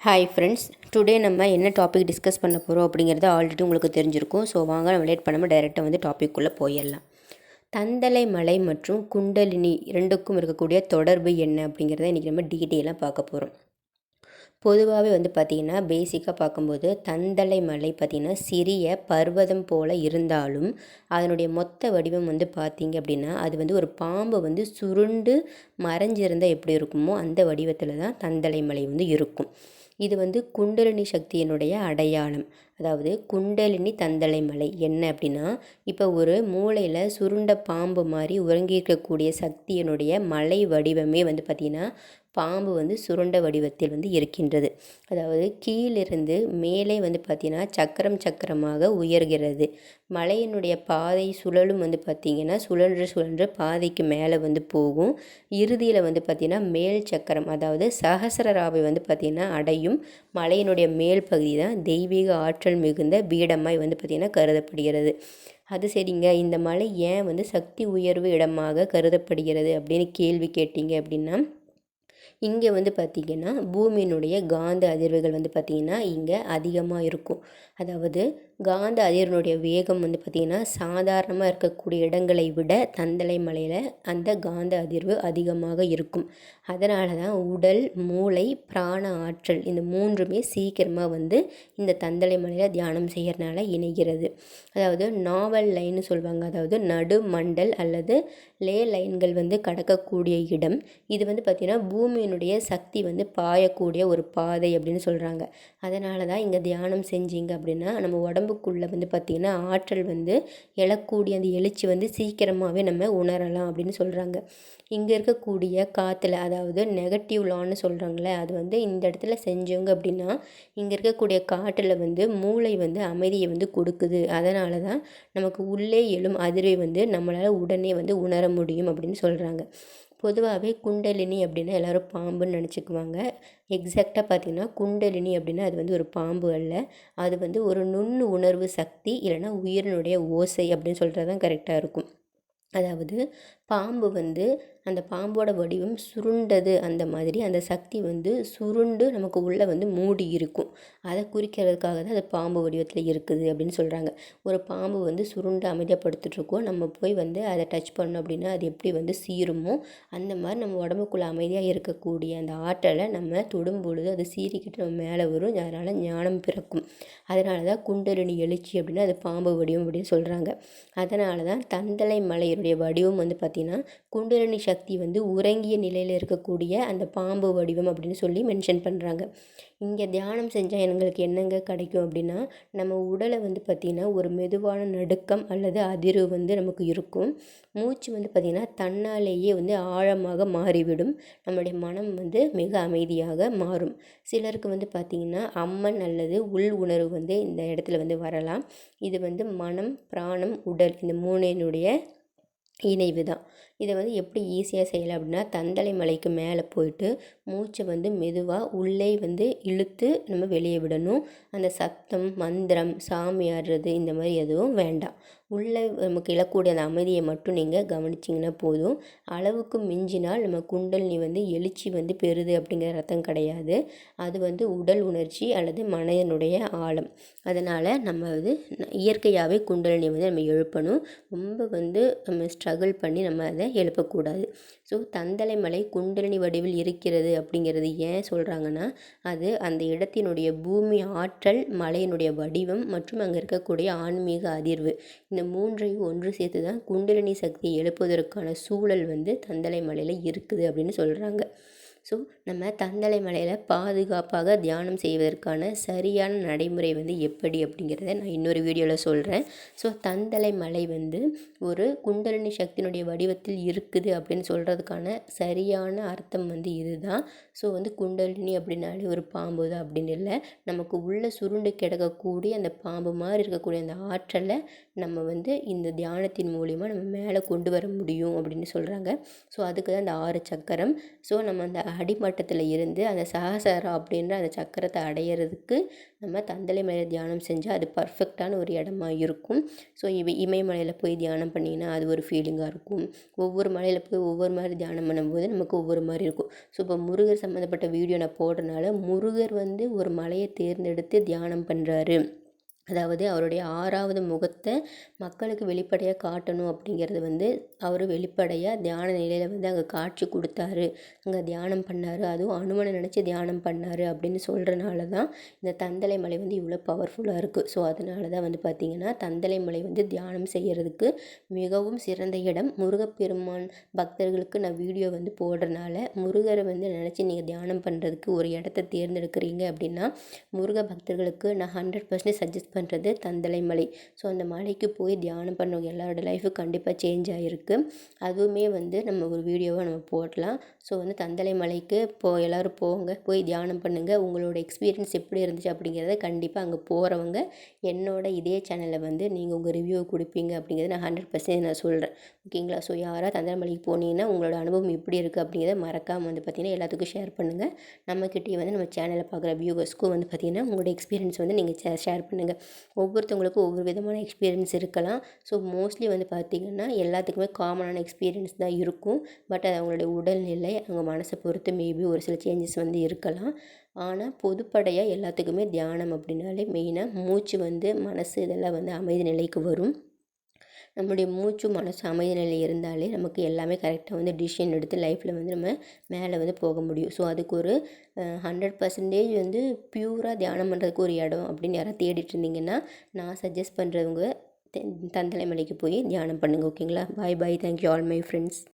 Hi friends today நம்ம என்ன topic discuss பண்ண போகிறோம் அப்படிங்கிறது ஆல்ரெடி உங்களுக்கு தெரிஞ்சிருக்கும். ஸோ வாங்க நம்ம லேட் பண்ணாமல் டைரெக்டாக வந்து டாபிக்குள்ளே போயிடலாம். தந்தலை மலை மற்றும் குண்டலினி இரண்டுக்கும் இருக்கக்கூடிய தொடர்பு என்ன அப்படிங்கிறத இன்றைக்கி நம்ம டீட்டெயிலாக பார்க்க போகிறோம் பொதுவாகவே வந்து பார்த்திங்கன்னா பேசிக்காக பார்க்கும்போது தந்தலை மலை பார்த்திங்கன்னா சிறிய பர்வதம் போல் இருந்தாலும் அதனுடைய மொத்த வடிவம் வந்து பார்த்திங்க அப்படின்னா அது வந்து ஒரு பாம்பு வந்து சுருண்டு மறைஞ்சிருந்தால் எப்படி இருக்குமோ அந்த வடிவத்தில் தான் தந்தலை மலை வந்து இருக்கும். இது வந்து குண்டலினி சக்தியினுடைய அடையாளம். அதாவது குண்டலினி தந்தலை மலை என்ன அப்படின்னா இப்போ ஒரு மூளையில் சுருண்ட பாம்பு மாதிரி உறங்கியிருக்கக்கூடிய சக்தியினுடைய மலை வடிவமே வந்து பார்த்திங்கன்னா பாம்பு வந்து சுருண்ட வடிவத்தில் வந்து இருக்கின்றது. அதாவது கீழிருந்து மேலே வந்து பார்த்திங்கன்னா சக்கரம் சக்கரமாக உயர்கிறது. மலையினுடைய பாதை சுழலும் வந்து பார்த்திங்கன்னா சுழன்று சுழன்று பாதைக்கு மேலே வந்து போகும். இறுதியில் வந்து பார்த்திங்கன்னா மேல் சக்கரம் அதாவது சகசரராவை வந்து பார்த்திங்கன்னா அடையும். மலையினுடைய மேல் பகுதி தான் தெய்வீக ஆற்றல் மிகுந்த பீடமாய் வந்து பார்த்திங்கன்னா கருதப்படுகிறது. அது சரிங்க. இந்த மலை ஏன் வந்து சக்தி உயர்வு இடமாக கருதப்படுகிறது அப்படின்னு கேள்வி கேட்டிங்க அப்படின்னா இங்கே வந்து பார்த்திங்கன்னா பூமியினுடைய காந்த அதிர்வுகள் வந்து பார்த்திங்கன்னா இங்கே அதிகமாக இருக்கும். அதாவது காந்த அதிர்வினுடைய வேகம் வந்து பார்த்திங்கன்னா சாதாரணமாக இருக்கக்கூடிய இடங்களை விட தந்தலை மலையில் அந்த காந்த அதிர்வு அதிகமாக இருக்கும். அதனால தான் உடல் மூளை பிராண ஆற்றல் இந்த மூன்றுமே சீக்கிரமாக வந்து இந்த தந்தலை மலையில் தியானம் செய்கிறனால இணைகிறது. அதாவது நாவல் லைன்னு சொல்லுவாங்க. அதாவது நடு மண்டல் அல்லது லே லைன்கள் வந்து கடக்கக்கூடிய இடம். இது வந்து பார்த்திங்கன்னா பூமியினுடைய சக்தி வந்து பாயக்கூடிய ஒரு பாதை அப்படின்னு சொல்கிறாங்க அதனால தான் இங்கே தியானம் செஞ்சீங்க அப்படின்னா நம்ம உடம்பு உடம்புக்குள்ளே வந்து பார்த்திங்கன்னா ஆற்றல் வந்து எழக்கூடிய அந்த எழுச்சி வந்து சீக்கிரமாகவே நம்ம உணரலாம் அப்படின்னு சொல்கிறாங்க இங்கே இருக்கக்கூடிய காற்றுல அதாவது நெகட்டிவ் லான்னு சொல்கிறாங்களே அது வந்து இந்த இடத்துல செஞ்சவங்க அப்படின்னா இங்கே இருக்கக்கூடிய காற்றில் வந்து மூளை வந்து அமைதியை வந்து கொடுக்குது. அதனால தான் நமக்கு உள்ளே எழும் அதிர்வை வந்து நம்மளால் உடனே வந்து உணர முடியும் அப்படின்னு சொல்கிறாங்க பொதுவாகவே குண்டலினி அப்படின்னா எல்லோரும் பாம்புன்னு நினச்சிக்குவாங்க. எக்ஸாக்டாக பார்த்திங்கன்னா குண்டலினி அப்படின்னா அது வந்து ஒரு பாம்பு அல்ல. அது வந்து ஒரு நுண்ணு உணர்வு சக்தி இல்லைன்னா உயிரினுடைய ஓசை அப்படின்னு சொல்கிறது தான் கரெக்டாக இருக்கும். அதாவது பாம்பு வந்து அந்த பாம்போட வடிவம் சுருண்டது அந்த மாதிரி அந்த சக்தி வந்து சுருண்டு நமக்கு உள்ளே வந்து மூடி இருக்கும். அதை குறிக்கிறதுக்காக தான் அது பாம்பு வடிவத்தில் இருக்குது அப்படின்னு சொல்கிறாங்க ஒரு பாம்பு வந்து சுருண்டு அமைதியப்படுத்திட்டுருக்கோம். நம்ம போய் வந்து அதை டச் பண்ணோம் அப்படின்னா அது எப்படி வந்து சீருமோ அந்த மாதிரி நம்ம உடம்புக்குள்ளே அமைதியாக இருக்கக்கூடிய அந்த ஆற்றலை நம்ம தொடும் பொழுது அது சீறிக்கிட்டு நம்ம மேலே வரும். அதனால் ஞானம் பிறக்கும். அதனால தான் குண்டலினி எழுச்சி அப்படின்னா அது பாம்பு வடிவம் அப்படின்னு சொல்கிறாங்க அதனால தான் தந்தலை மலையினுடைய வடிவம் வந்து பார்த்திங்கன்னா குண்டலினி சக்தி சக்தி வந்து உறங்கிய நிலையில் இருக்கக்கூடிய அந்த பாம்பு வடிவம் அப்படின்னு சொல்லி மென்ஷன் பண்ணுறாங்க இங்கே தியானம் செஞ்சால் எங்களுக்கு என்னங்க கிடைக்கும் அப்படின்னா நம்ம உடலை வந்து பார்த்திங்கன்னா ஒரு மெதுவான நடுக்கம் அல்லது அதிர்வு வந்து நமக்கு இருக்கும். மூச்சு வந்து பார்த்திங்கன்னா தன்னாலேயே வந்து ஆழமாக மாறிவிடும். நம்மளுடைய மனம் வந்து மிக அமைதியாக மாறும். சிலருக்கு வந்து பார்த்திங்கன்னா அம்மன் அல்லது உள் உணர்வு வந்து இந்த இடத்துல வந்து வரலாம். இது வந்து மனம் பிராணம் உடல் இந்த மூணினுடைய இணைவு தான். இதை வந்து எப்படி ஈஸியாக செய்யலாம் அப்படின்னா தந்தலை மலைக்கு மேலே போயிட்டு மூச்சை வந்து மெதுவாக உள்ளே வந்து இழுத்து நம்ம வெளியே விடணும். அந்த சத்தம் மந்திரம் சாமி ஆடுறது இந்த மாதிரி எதுவும் வேண்டாம். உள்ளே நமக்கு இழக்கூடிய அந்த அமைதியை மட்டும் நீங்கள் கவனிச்சிங்கன்னா போதும். அளவுக்கு மிஞ்சினால் நம்ம குண்டலினி வந்து எழுச்சி வந்து பெறுது அப்படிங்கிற அர்த்தம் கிடையாது. அது வந்து உடல் உணர்ச்சி அல்லது மனதனுடைய ஆழம். அதனால் நம்ம வந்து இயற்கையாகவே குண்டலினி வந்து நம்ம எழுப்பணும். ரொம்ப வந்து நம்ம ஸ்ட்ரகிள் பண்ணி நம்ம அதை எழுப்பக்கூடாது. ஸோ தந்தலை மலை குண்டலினி வடிவில் இருக்கிறது அப்படிங்கிறது ஏன் சொல்கிறாங்கன்னா அது அந்த இடத்தினுடைய பூமி ஆற்றல் மலையினுடைய வடிவம் மற்றும் அங்கே இருக்கக்கூடிய ஆன்மீக அதிர்வு. இந்த மூன்றையும் ஒன்று சேர்த்து தான் குண்டலினி சக்தியை எழுப்புவதற்கான சூழல் வந்து தந்தலை மலையில் இருக்குது அப்படின்னு சொல்கிறாங்க ஸோ நம்ம தந்தலை மலையில் பாதுகாப்பாக தியானம் செய்வதற்கான சரியான நடைமுறை வந்து எப்படி அப்படிங்கிறத நான் இன்னொரு வீடியோவில் சொல்கிறேன் ஸோ தந்தலை மலை வந்து ஒரு குண்டலினி சக்தியினுடைய வடிவத்தில் இருக்குது அப்படின்னு சொல்கிறதுக்கான சரியான அர்த்தம் வந்து இதுதான். ஸோ வந்து குண்டலினி அப்படின்னாலே ஒரு பாம்பு தான் அப்படின்னு இல்லை. நமக்கு உள்ளே சுருண்டு கிடக்கக்கூடிய அந்த பாம்பு மாதிரி இருக்கக்கூடிய அந்த ஆற்றலை நம்ம வந்து இந்த தியானத்தின் மூலிமா நம்ம மேலே கொண்டு வர முடியும் அப்படின்னு சொல்கிறாங்க ஸோ அதுக்கு தான் அந்த ஆறு சக்கரம். ஸோ நம்ம அந்த அடிமட்டத்தில் இருந்து அந்த சகசரம் அப்படின்ற அந்த சக்கரத்தை அடையிறதுக்கு நம்ம தந்தலை மலையில் தியானம் செஞ்சால் அது பர்ஃபெக்டான ஒரு இடமா இருக்கும். ஸோ இவை இமயமலையில் போய் தியானம் பண்ணிங்கன்னா அது ஒரு ஃபீலிங்காக இருக்கும். ஒவ்வொரு மலையில் போய் ஒவ்வொரு மாதிரி தியானம் பண்ணும்போது நமக்கு ஒவ்வொரு மாதிரி இருக்கும். ஸோ இப்போ முருகர் சம்மந்தப்பட்ட வீடியோ நான் போடுறனால முருகர் வந்து ஒரு மலையை தேர்ந்தெடுத்து தியானம் பண்ணுறாரு அதாவது அவருடைய ஆறாவது முகத்தை மக்களுக்கு வெளிப்படையாக காட்டணும் அப்படிங்கிறது வந்து அவர் வெளிப்படையாக தியான நிலையில் வந்து அங்கே காட்சி கொடுத்தாரு. அங்கே தியானம் பண்ணார். அதுவும் அனுமனை நினச்சி தியானம் பண்ணார் அப்படின்னு சொல்கிறனால தான் இந்த தந்தலை மலை வந்து இவ்வளோ பவர்ஃபுல்லாக இருக்குது ஸோ அதனால தான் வந்து பார்த்திங்கன்னா தந்தலை மலை வந்து தியானம் செய்கிறதுக்கு மிகவும் சிறந்த இடம். முருகப்பெருமான் பக்தர்களுக்கு நான் வீடியோ வந்து போடுறனால முருகரை வந்து நினச்சி நீங்கள் தியானம் பண்ணுறதுக்கு ஒரு இடத்த தேர்ந்தெடுக்கிறீங்க அப்படின்னா முருக பக்தர்களுக்கு நான் ஹண்ட்ரட் பர்சன்டேஜ் சஜஸ்ட் பண்ணுறது தந்தலை மலை. ஸோ அந்த மலைக்கு போய் தியானம் பண்ணவங்க எல்லாரோட லைஃபு கண்டிப்பாக சேஞ்ச் ஆகிருக்கு அதுவுமே வந்து நம்ம ஒரு வீடியோவாக நம்ம போடலாம். ஸோ வந்து தந்தலை மலைக்கு போ எல்லோரும் போங்க. போய் தியானம் பண்ணுங்கள் உங்களோட எக்ஸ்பீரியன்ஸ் எப்படி இருந்துச்சு அப்படிங்கிறத கண்டிப்பாக அங்கே போகிறவங்க என்னோட இதே சேனலில் வந்து நீங்கள் உங்கள் ரிவ்யூ கொடுப்பீங்க அப்படிங்கிறத நான் ஹண்ட்ரட் பர்சன்ட் நான் சொல்கிறேன் ஓகேங்களா ஸோ யாராவது தந்தலை மலைக்கு போனீங்கன்னா உங்களோட அனுபவம் எப்படி இருக்குது அப்படிங்கிறத மறக்காமல் வந்து பார்த்திங்கன்னா எல்லாத்துக்கும் ஷேர் பண்ணுங்கள் நம்மக்கிட்டே வந்து நம்ம சேனலில் பார்க்குற வியூவர்ஸ்க்கும் வந்து பார்த்திங்கன்னா உங்களோட எக்ஸ்பீரியன்ஸ் வந்து நீங்கள் ஷேர் பண்ணுங்கள் ஒவ்வொருத்தவங்களுக்கும் ஒவ்வொரு விதமான எக்ஸ்பீரியன்ஸ் இருக்கலாம். ஸோ மோஸ்ட்லி வந்து பார்த்திங்கன்னா எல்லாத்துக்குமே காமனான எக்ஸ்பீரியன்ஸ் தான் இருக்கும். பட் அது அவங்களுடைய உடல்நிலை அவங்க மனசை பொறுத்து மேபி ஒரு சில சேஞ்சஸ் வந்து இருக்கலாம். ஆனால் பொதுப்படையாக எல்லாத்துக்குமே தியானம் அப்படின்னாலே மெயினாக மூச்சு வந்து மனசு இதெல்லாம் வந்து அமைதி நிலைக்கு வரும். நம்முடைய மூச்சு மனசு அமைதி நிலை இருந்தாலே நமக்கு எல்லாமே கரெக்டாக வந்து டிசிஷன் எடுத்து லைஃப்பில் வந்து நம்ம மேலே வந்து போக முடியும். ஸோ அதுக்கு ஒரு ஹண்ட்ரட் பர்சன்டேஜ் வந்து பியூராக தியானம் பண்ணுறதுக்கு ஒரு இடம் அப்படின்னு யாராவது தேடிட்டு இருந்தீங்கன்னா நான் சஜஸ்ட் பண்ணுறவங்க தந்தலை மலைக்கு போய் தியானம் பண்ணுங்கள் ஓகேங்களா bye bye thank you all my friends